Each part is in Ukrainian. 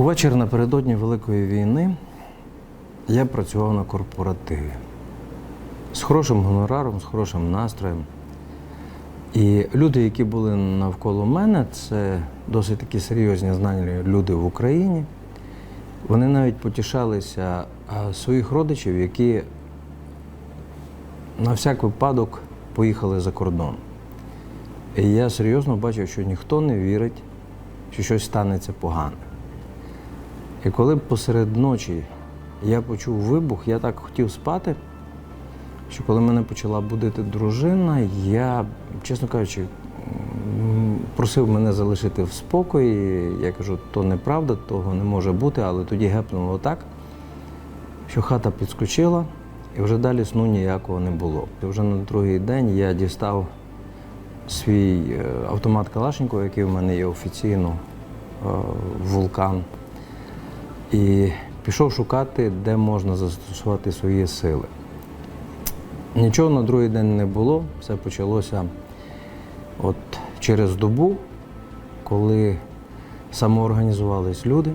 Увечері напередодні Великої війни я працював на корпоративі з хорошим гонораром, з хорошим настроєм. І люди, які були навколо мене, це досить такі серйозні знані люди в Україні. Вони навіть потішалися своїх родичів, які на всяк випадок поїхали за кордон. І я серйозно бачив, що ніхто не вірить, що щось станеться погане. І коли посеред ночі я почув вибух, я так хотів спати, що коли мене почала будити дружина, я, чесно кажучи, просив мене залишити в спокої. Я кажу, то неправда, того не може бути, але тоді гепнуло так, що хата підскочила, і вже далі сну ніякого не було. І вже на другий день я дістав свій е, автомат Калашникова, який в мене є офіційно е, вулкан, і пішов шукати, де можна застосувати свої сили. Нічого на другий день не було. Все почалося от через добу, коли самоорганізувались люди,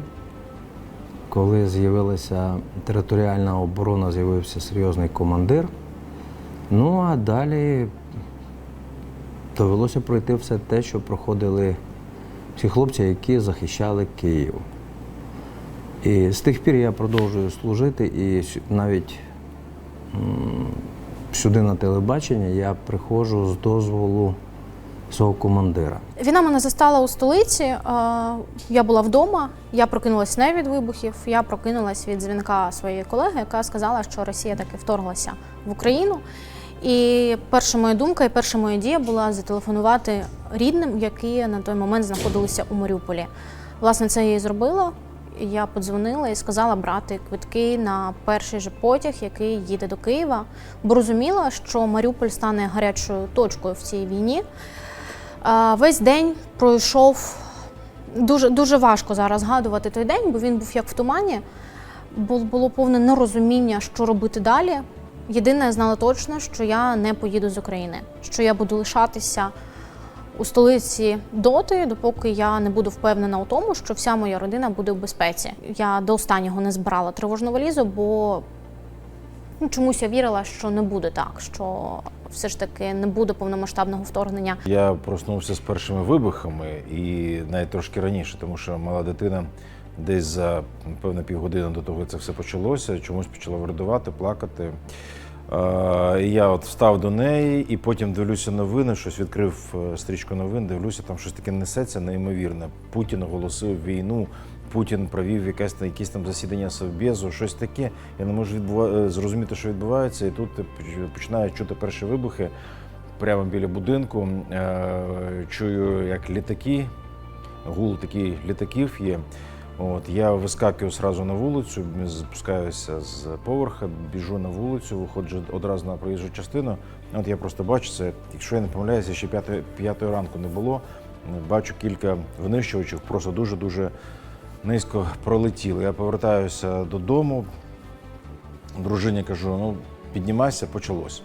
коли з'явилася територіальна оборона, з'явився серйозний командир. Ну а далі довелося пройти все те, що проходили всі хлопці, які захищали Київ. І з тих пір я продовжую служити, і навіть сюди на телебачення я приходжу з дозволу свого командира. Війна мене застала у столиці. Я була вдома. Я прокинулась не від вибухів. Я прокинулась від дзвінка своєї колеги, яка сказала, що Росія таки вторглася в Україну. І перша моя думка і перша моя дія була зателефонувати рідним, які на той момент знаходилися у Маріуполі. Власне, це я і зробила. Я подзвонила і сказала брати квитки на перший же потяг, який їде до Києва, бо розуміла, що Маріуполь стане гарячою точкою в цій війні. Весь день пройшов дуже, дуже важко зараз згадувати той день, бо він був як в тумані. Бу- Було повне нерозуміння, що робити далі. Єдине, я знала точно, що я не поїду з України, що я буду лишатися у столиці доти, допоки я не буду впевнена у тому, що вся моя родина буде в безпеці. Я до останнього не збирала тривожну валізу, бо ну, чомусь я вірила, що не буде так, що все ж таки не буде повномасштабного вторгнення. Я проснувся з першими вибухами і навіть трошки раніше, тому що мала дитина десь за напевно півгодини до того, як це все почалося, чомусь почала виридувати, плакати. Е, я от встав до неї і потім дивлюся новини, щось відкрив е, стрічку новин, дивлюся, там щось таке несеться неймовірне. Путін оголосив війну, Путін провів якесь якісь там засідання Совбезу, щось таке. Я не можу відбува... е, зрозуміти, що відбувається, і тут починаю чути перші вибухи прямо біля будинку. Чую, як літаки, гул такий літаків є. От я вискакую одразу на вулицю, спускаюся з поверха, біжу на вулицю, виходжу одразу на проїжджу частину. От я просто бачу це. Якщо я не помиляюся, ще п'ятої ранку не було. Бачу кілька винищувачів, просто дуже дуже низько пролетіли. Я повертаюся додому. Дружині кажу: ну піднімайся, почалось.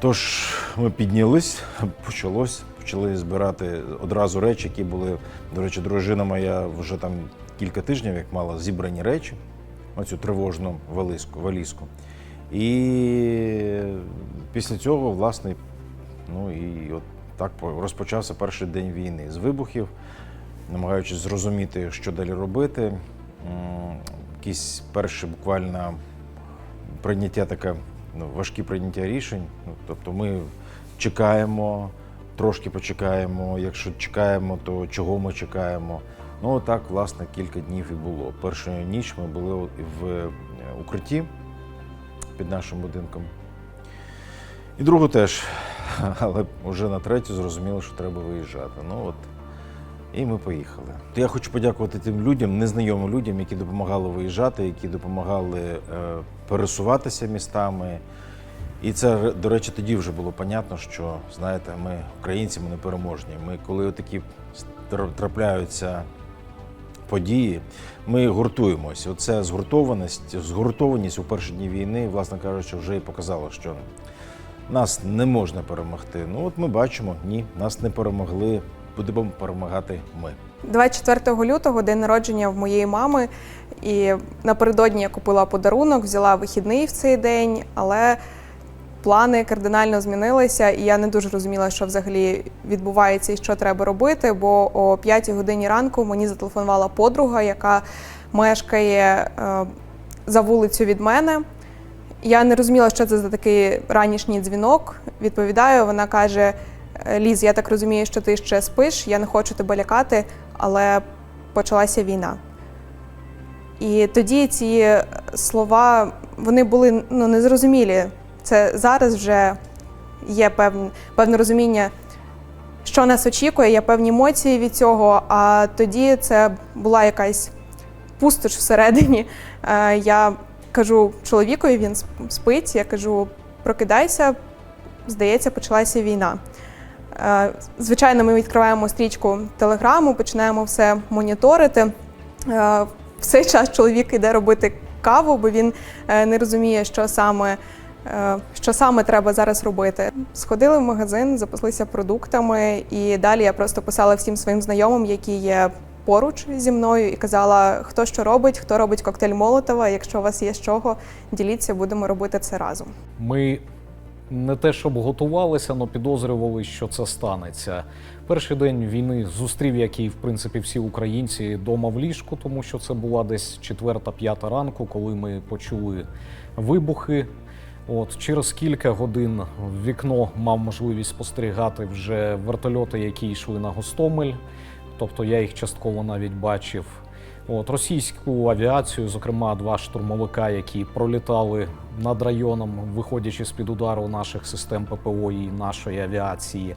Тож ми піднялись, почалось, почали збирати одразу речі, які були. До речі, дружина моя вже там кілька тижнів, як мала зібрані речі, оцю тривожну валізку. валізку. І після цього, власне, ну і от так розпочався перший день війни з вибухів, намагаючись зрозуміти, що далі робити. Якісь перші буквально прийняття таке, ну, важкі прийняття рішень. Ну, тобто ми чекаємо, трошки почекаємо. Якщо чекаємо, то чого ми чекаємо? Ну, так, власне, кілька днів і було. Першу ніч ми були в е, укритті під нашим будинком. І другу теж. Але вже на третю зрозуміло, що треба виїжджати. Ну от і ми поїхали. Я хочу подякувати тим людям, незнайомим людям, які допомагали виїжджати, які допомагали е, пересуватися містами. І це, до речі, тоді вже було понятно, що знаєте, ми українці, ми непереможні. Ми, коли такі трапляються події, ми гуртуємось. Оце згуртованість, згуртованість у перші дні війни, власне кажучи, вже і показала, що нас не можна перемогти. Ну от ми бачимо, ні, нас не перемогли. Будемо перемагати ми. 24 лютого день народження в моєї мами, і напередодні я купила подарунок, взяла вихідний в цей день, але плани кардинально змінилися, і я не дуже розуміла, що взагалі відбувається і що треба робити. Бо о 5 годині ранку мені зателефонувала подруга, яка мешкає е, за вулицю від мене. Я не розуміла, що це за такий ранішній дзвінок. Відповідаю, вона каже: Ліз, я так розумію, що ти ще спиш, я не хочу тебе лякати, але почалася війна. І тоді ці слова вони були ну, незрозумілі. Це зараз вже є певне, певне розуміння, що нас очікує, є певні емоції від цього. А тоді це була якась пустош всередині. Е, Я кажу чоловікові, він спить. Я кажу: прокидайся, здається, почалася війна. Е, Звичайно, ми відкриваємо стрічку телеграму, починаємо все моніторити. Е, В цей час чоловік йде робити каву, бо він е, не розуміє, що саме, що саме треба зараз робити. Сходили в магазин, запаслися продуктами, і далі я просто писала всім своїм знайомим, які є поруч зі мною, і казала, хто що робить, хто робить коктейль Молотова. Якщо у вас є з чого, діліться, будемо робити це разом. Ми не те, щоб готувалися, але підозрювали, що це станеться. Перший день війни зустрів, як і в принципі всі українці, дома в ліжку, тому що це була десь четверта-п'ята ранку, коли ми почули вибухи. От через кілька годин в вікно мав можливість спостерігати вже вертольоти, які йшли на Гостомель. Тобто я їх частково навіть бачив. От російську авіацію, зокрема, два штурмовика, які пролітали над районом, виходячи з під удару наших систем ППО і нашої авіації.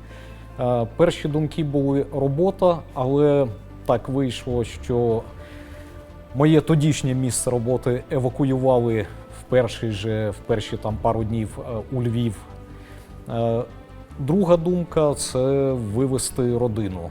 Е, перші думки були робота, але так вийшло, що моє тодішнє місце роботи евакуювали в перший же, в перші там пару днів е, у Львів. Е, Друга думка це вивести родину.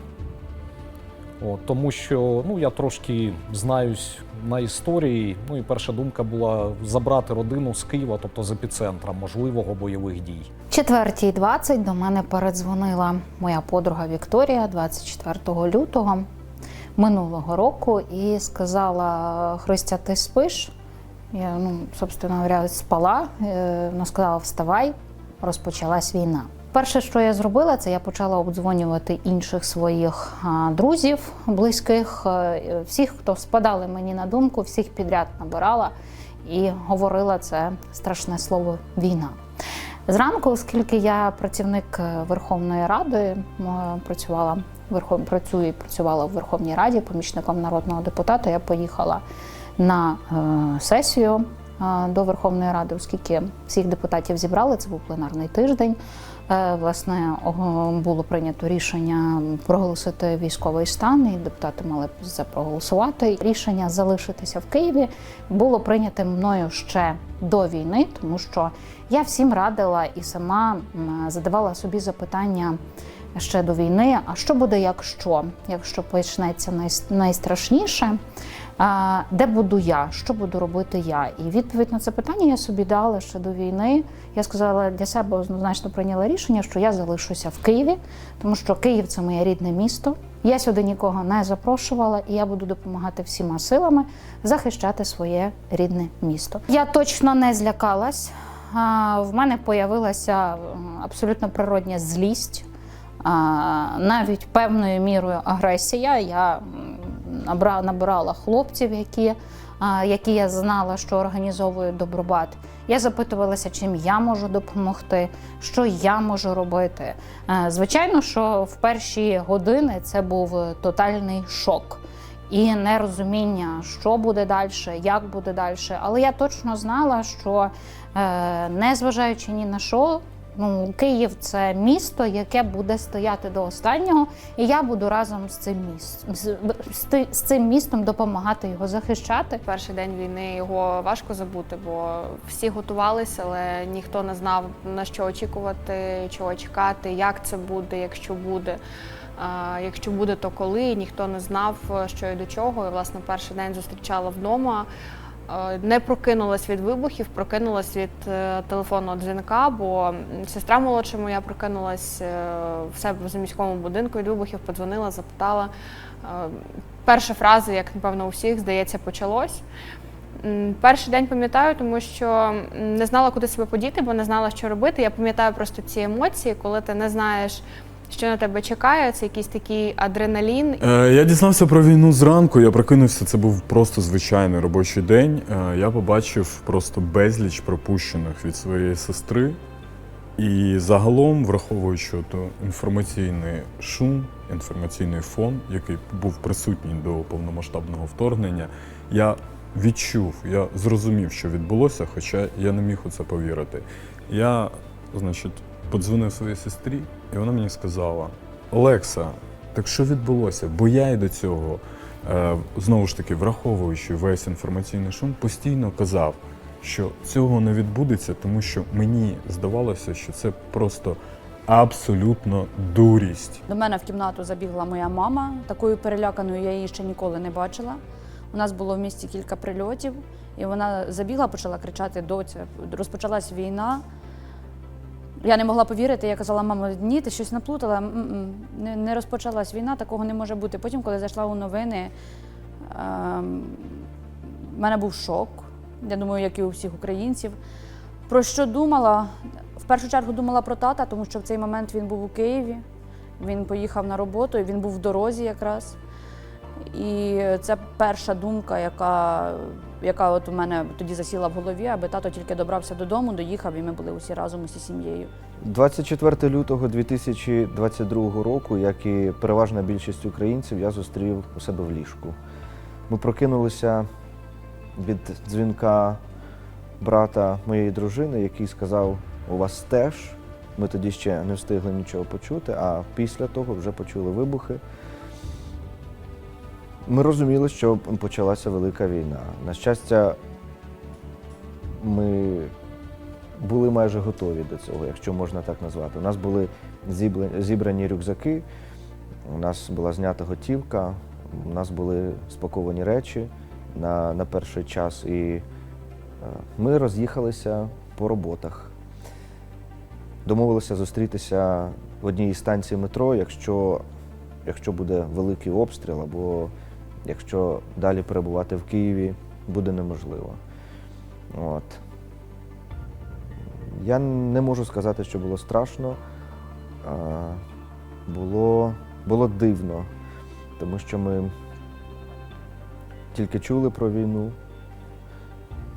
От, тому що ну, я трошки знаюсь на історії. Ну і перша думка була забрати родину з Києва, тобто з епіцентра можливого бойових дій. Четвертій 20 до мене передзвонила моя подруга Вікторія 24 лютого минулого року і сказала: Христя, ти спиш? Я, ну, собственно говоря, спала. Е, Вона сказала, вставай, розпочалась війна. Перше, що я зробила, це я почала обдзвонювати інших своїх друзів, близьких, е, всіх, хто спадали мені на думку, всіх підряд набирала і говорила це страшне слово війна. Зранку, оскільки я працівник е, Верховної Ради, працювала працюю і працювала в Верховній Раді помічником народного депутата, я поїхала на е, сесію е, до Верховної Ради, оскільки всіх депутатів зібрали, це був пленарний тиждень. Е, Власне, було прийнято рішення проголосити військовий стан, і депутати мали за проголосувати. Рішення залишитися в Києві було прийнято мною ще до війни, тому що я всім радила і сама задавала собі запитання ще до війни: а що буде, якщо? Якщо почнеться найстрашніше, де буду я? Що буду робити я? І відповідь на це питання я собі дала ще до війни. Я сказала для себе однозначно прийняла рішення, що я залишуся в Києві, тому що Київ це моє рідне місто. Я сюди нікого не запрошувала, і я буду допомагати всіма силами захищати своє рідне місто. Я точно не злякалась. В мене появилася абсолютно природня злість, навіть певною мірою агресія. Я набирала хлопців, які, які я знала, що організовують добробат. Я запитувалася, чим я можу допомогти, що я можу робити. Е, Звичайно, що в перші години це був е, тотальний шок і нерозуміння, що буде далі, як буде далі. Але я точно знала, що е, незважаючи ні на що, ну, Київ це місто, яке буде стояти до останнього, і я буду разом з цим містом з, з, з цим містом допомагати його захищати. Перший день війни його важко забути, бо всі готувалися, але ніхто не знав на що очікувати, чого чекати, як це буде, якщо буде. Якщо буде, то коли ніхто не знав, що і до чого. І власне перший день зустрічала вдома. Не прокинулась від вибухів, прокинулась від е, телефонного дзвінка, бо сестра молодша моя прокинулась е, в себе в міському будинку від вибухів, подзвонила, запитала. Е, Перша фраза, як напевно у всіх, здається, почалось. Перший день пам'ятаю, тому що не знала, куди себе подіти, бо не знала, що робити. Я пам'ятаю просто ці емоції, коли ти не знаєш, що на тебе чекає. Це якийсь такий адреналін. Е, Я дізнався про війну зранку. Я прокинувся. Це був просто звичайний робочий день. Е, Я побачив просто безліч пропущених від своєї сестри. І загалом, враховуючи то інформаційний шум, інформаційний фон, який був присутній до повномасштабного вторгнення, я відчув, я зрозумів, що відбулося, хоча я не міг у це повірити. Я, значить, подзвонив своїй сестрі, і вона мені сказала: Олекса, так що відбулося? Бо я і до цього, е, знову ж таки, враховуючи весь інформаційний шум, постійно казав, що цього не відбудеться, тому що мені здавалося, що це просто абсолютно дурість. До мене в кімнату забігла моя мама. Такою переляканою я її ще ніколи не бачила. У нас було в місті кілька прильотів, і вона забігла, почала кричати: доця, розпочалась війна. Я не могла повірити. Я казала, мамо, ні, ти щось наплутала. Не розпочалась війна, такого не може бути. Потім, коли зайшла у новини, ем, в мене був шок. Я думаю, як і у всіх українців. Про що думала? В першу чергу думала про тата, тому що в цей момент він був у Києві. Він поїхав на роботу, він був в дорозі якраз. І це перша думка, яка, яка от у мене тоді засіла в голові, аби тато тільки добрався додому, доїхав, і ми були усі разом, усі сім'єю. 24 лютого 2022 року, як і переважна більшість українців, я зустрів у себе в ліжку. Ми прокинулися від дзвінка брата моєї дружини, який сказав: у вас теж. Ми тоді ще не встигли нічого почути, а після того вже почули вибухи. Ми розуміли, що почалася велика війна. На щастя, ми були майже готові до цього, якщо можна так назвати. У нас були зібрані рюкзаки, у нас була знята готівка, у нас були спаковані речі на, на перший час, і е, ми роз'їхалися по роботах. Домовилися зустрітися в одній із станцій метро, якщо, якщо буде великий обстріл, або якщо далі перебувати в Києві буде неможливо. От. Я не можу сказати, що було страшно. Було, було дивно, тому що ми тільки чули про війну.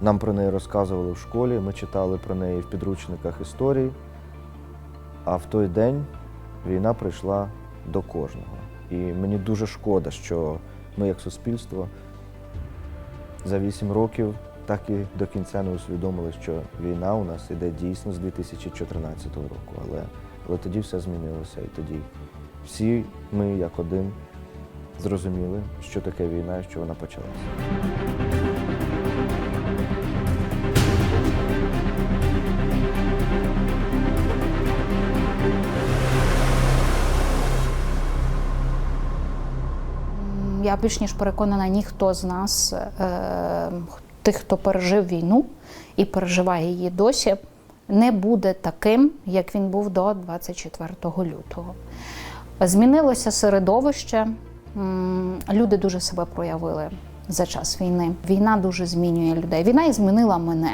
Нам про неї розказували в школі, ми читали про неї в підручниках історії. А в той день війна прийшла до кожного. І мені дуже шкода, що ми, як суспільство, за вісім років так і до кінця не усвідомили, що війна у нас іде дійсно з 2014 року. Але, але тоді все змінилося. І тоді всі ми, як один, зрозуміли, що таке війна і що вона почалася. Я більш ніж переконана, ніхто з нас, е, тих, хто пережив війну і переживає її досі, не буде таким, як він був до 24 лютого. Змінилося середовище, люди дуже себе проявили за час війни. Війна дуже змінює людей. Війна і змінила мене.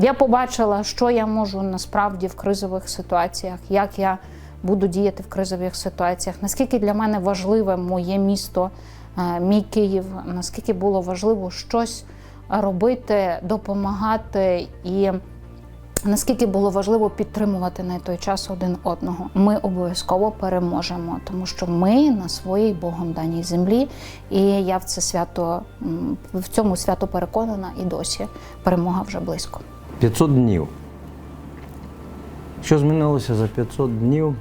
Я побачила, що я можу насправді в кризових ситуаціях, як я буду діяти в кризових ситуаціях, наскільки для мене важливе моє місто, е, мій Київ, наскільки було важливо щось робити, допомагати і наскільки було важливо підтримувати на той час один одного. Ми обов'язково переможемо, тому що ми на своїй Богом даній землі, і я в це свято в цьому свято переконана і досі перемога вже близько. 500 днів. Що змінилося за 500 днів?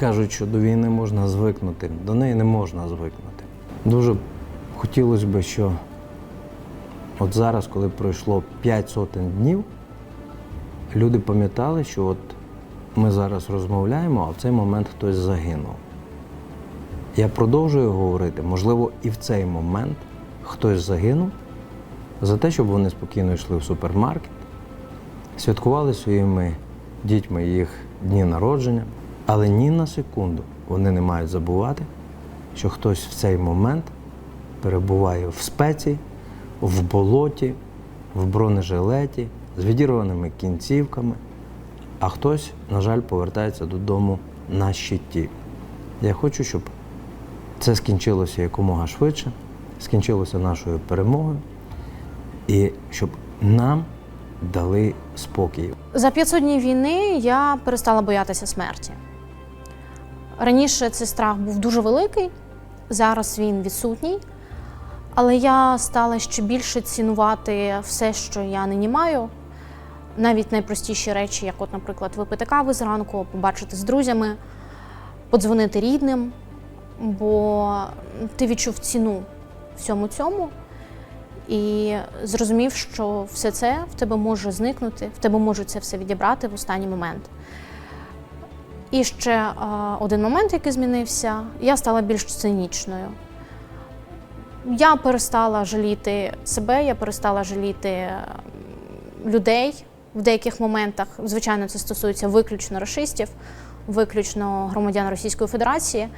Кажуть, що до війни можна звикнути, до неї не можна звикнути. Дуже хотілося б, що от зараз, коли пройшло 5 сотень днів, люди пам'ятали, що от ми зараз розмовляємо, а в цей момент хтось загинув. Я продовжую говорити, можливо, і в цей момент хтось загинув за те, щоб вони спокійно йшли в супермаркет, святкували своїми дітьми їх дні народження, але ні на секунду вони не мають забувати, що хтось в цей момент перебуває в спеці, в болоті, в бронежилеті, з відірваними кінцівками, а хтось, на жаль, повертається додому на щиті. Я хочу, щоб це скінчилося якомога швидше, скінчилося нашою перемогою, і щоб нам дали спокій. За 500 днів війни я перестала боятися смерті. Раніше цей страх був дуже великий, зараз він відсутній. Але я стала ще більше цінувати все, що я нині маю. Навіть найпростіші речі, як, от, наприклад, випити кави зранку, побачити з друзями, подзвонити рідним, бо ти відчув ціну всьому цьому і зрозумів, що все це в тебе може зникнути, в тебе можуть це все відібрати в останній момент. І ще е, один момент, який змінився, я стала більш цинічною. Я перестала жаліти себе, я перестала жаліти людей в деяких моментах. Звичайно, це стосується виключно расистів, виключно громадян Російської Федерації.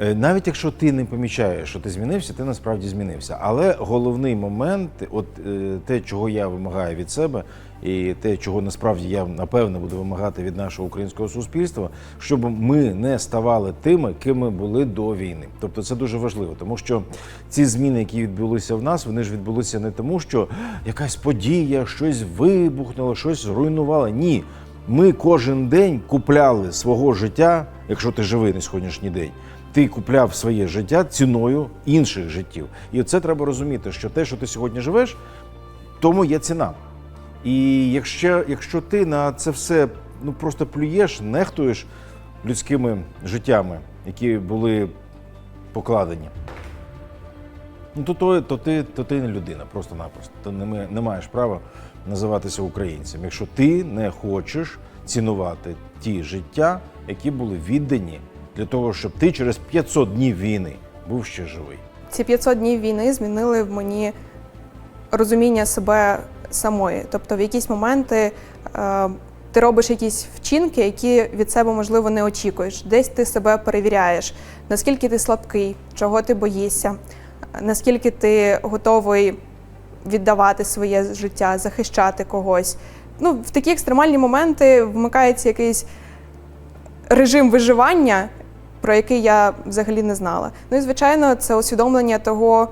Е, Навіть якщо ти не помічаєш, що ти змінився, ти насправді змінився. Але головний момент, от е, те, чого я вимагаю від себе, і те, чого насправді я напевне буду вимагати від нашого українського суспільства, щоб ми не ставали тими, ким ми були до війни. Тобто це дуже важливо, тому що ці зміни, які відбулися в нас, вони ж відбулися не тому, що якась подія, щось вибухнуло, щось зруйнувало. Ні. Ми кожен день купляли свого життя, якщо ти живий на сьогоднішній день. Ти купляв своє життя ціною інших життів. І це треба розуміти, що те, що ти сьогодні живеш, тому є ціна. І якщо, якщо ти на це все ну, просто плюєш, нехтуєш людськими життями, які були покладені, ну, то, то, то, ти, то ти не людина, просто-напросто. Ти не, не маєш права називатися українцем, якщо ти не хочеш цінувати ті життя, які були віддані для того, щоб ти через 500 днів війни був ще живий. Ці 500 днів війни змінили в мені розуміння себе самої. Тобто, в якісь моменти е, ти робиш якісь вчинки, які від себе, можливо, не очікуєш. Десь ти себе перевіряєш, наскільки ти слабкий, чого ти боїшся, наскільки ти готовий віддавати своє життя, захищати когось. Ну, в такі екстремальні моменти вмикається якийсь режим виживання, про який я взагалі не знала. Ну і звичайно, це усвідомлення того,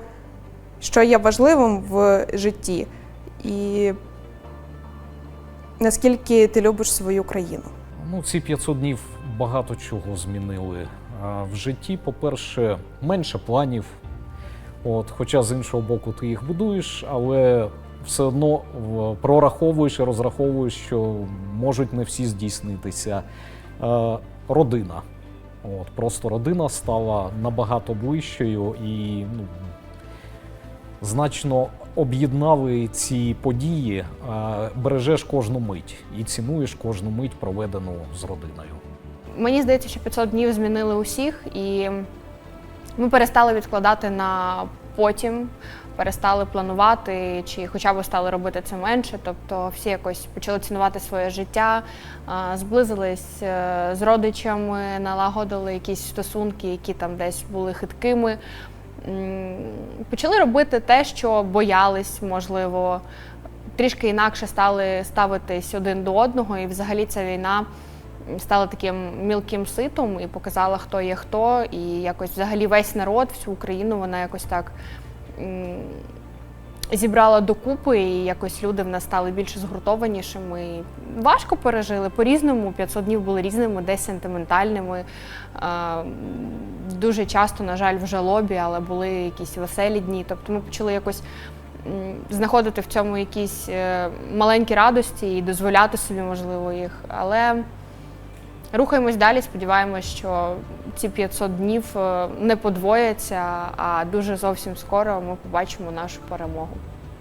що є важливим в житті, і наскільки ти любиш свою країну. Ну, ці 500 днів багато чого змінили. В житті, по-перше, менше планів. От, хоча з іншого боку, ти їх будуєш, але все одно прораховуєш і розраховуєш, що можуть не всі здійснитися. Е, родина. От, просто родина стала набагато ближчою і ну, значно об'єднали ці події, е, бережеш кожну мить і цінуєш кожну мить, проведену з родиною. Мені здається, що 500 днів змінили усіх, і ми перестали відкладати на потім, перестали планувати, чи хоча б стали робити це менше. Тобто всі якось почали цінувати своє життя, зблизились е, з родичами, налагодили якісь стосунки, які там десь були хиткими. Почали робити те, що боялись, можливо, трішки інакше стали ставитись один до одного, і взагалі ця війна стала таким мілким ситом і показала, хто є хто, і якось взагалі весь народ, всю Україну вона якось так зібрала докупи, і якось люди в нас стали більш згуртованішими. Важко пережили по-різному. 500 днів були різними, десь сентиментальними. Дуже часто, на жаль, в жалобі, але були якісь веселі дні. Тобто ми почали якось знаходити в цьому якісь е, маленькі радості і дозволяти собі, можливо, їх. Але рухаємось далі, сподіваємось, що ці 500 днів е, не подвояться, а дуже зовсім скоро ми побачимо нашу перемогу.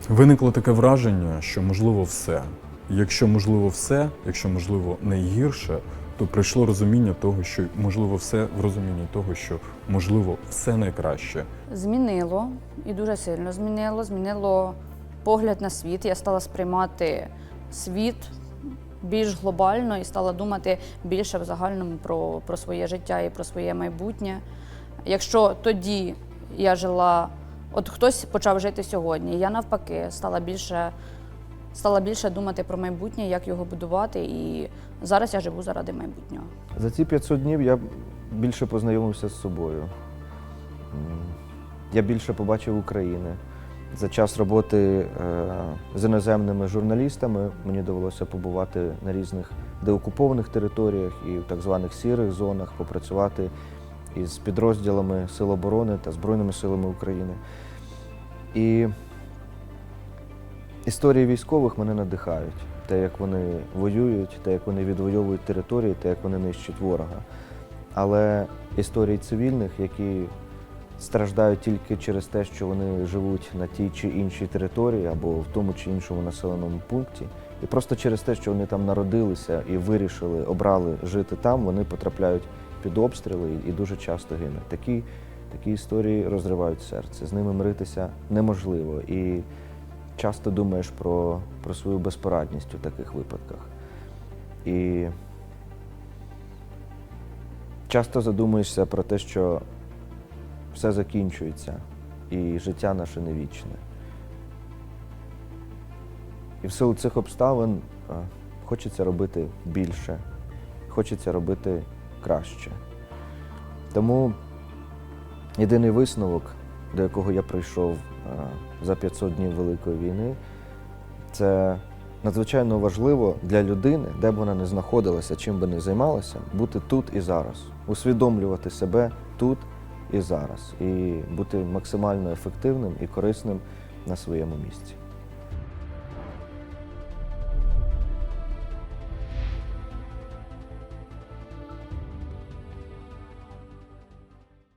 Виникло таке враження, що можливо все. Якщо можливо все, якщо можливо найгірше, то прийшло розуміння того, що можливо все в розумінні того, що можливо все найкраще. Змінило і дуже сильно змінило. Змінило погляд на світ. Я стала сприймати світ більш глобально і стала думати більше в загальному про, про своє життя і про своє майбутнє. Якщо тоді я жила, от хтось почав жити сьогодні, я навпаки стала більше, стала більше думати про майбутнє, як його будувати. І зараз я живу заради майбутнього. За ці 500 днів я більше познайомився з собою. Я більше побачив України. За час роботи е, з іноземними журналістами мені довелося побувати на різних деокупованих територіях і в так званих сірих зонах, попрацювати із підрозділами Сил оборони та Збройними силами України. І історії військових мене надихають. Те, як вони воюють, те, як вони відвоюють території, те, як вони нищать ворога. Але історії цивільних, які страждають тільки через те, що вони живуть на тій чи іншій території або в тому чи іншому населеному пункті, і просто через те, що вони там народилися і вирішили, обрали жити там, вони потрапляють під обстріли і дуже часто гинуть. Такі, такі історії розривають серце. З ними миритися неможливо. І часто думаєш про, про свою безпорадність у таких випадках. І часто задумуєшся про те, що все закінчується, і життя наше не вічне. І в силу цих обставин е, хочеться робити більше, хочеться робити краще. Тому єдиний висновок, до якого я прийшов е, за 500 днів Великої війни, це надзвичайно важливо для людини, де б вона не знаходилася, чим би не займалася, бути тут і зараз, усвідомлювати себе тут і зараз, і бути максимально ефективним і корисним на своєму місці.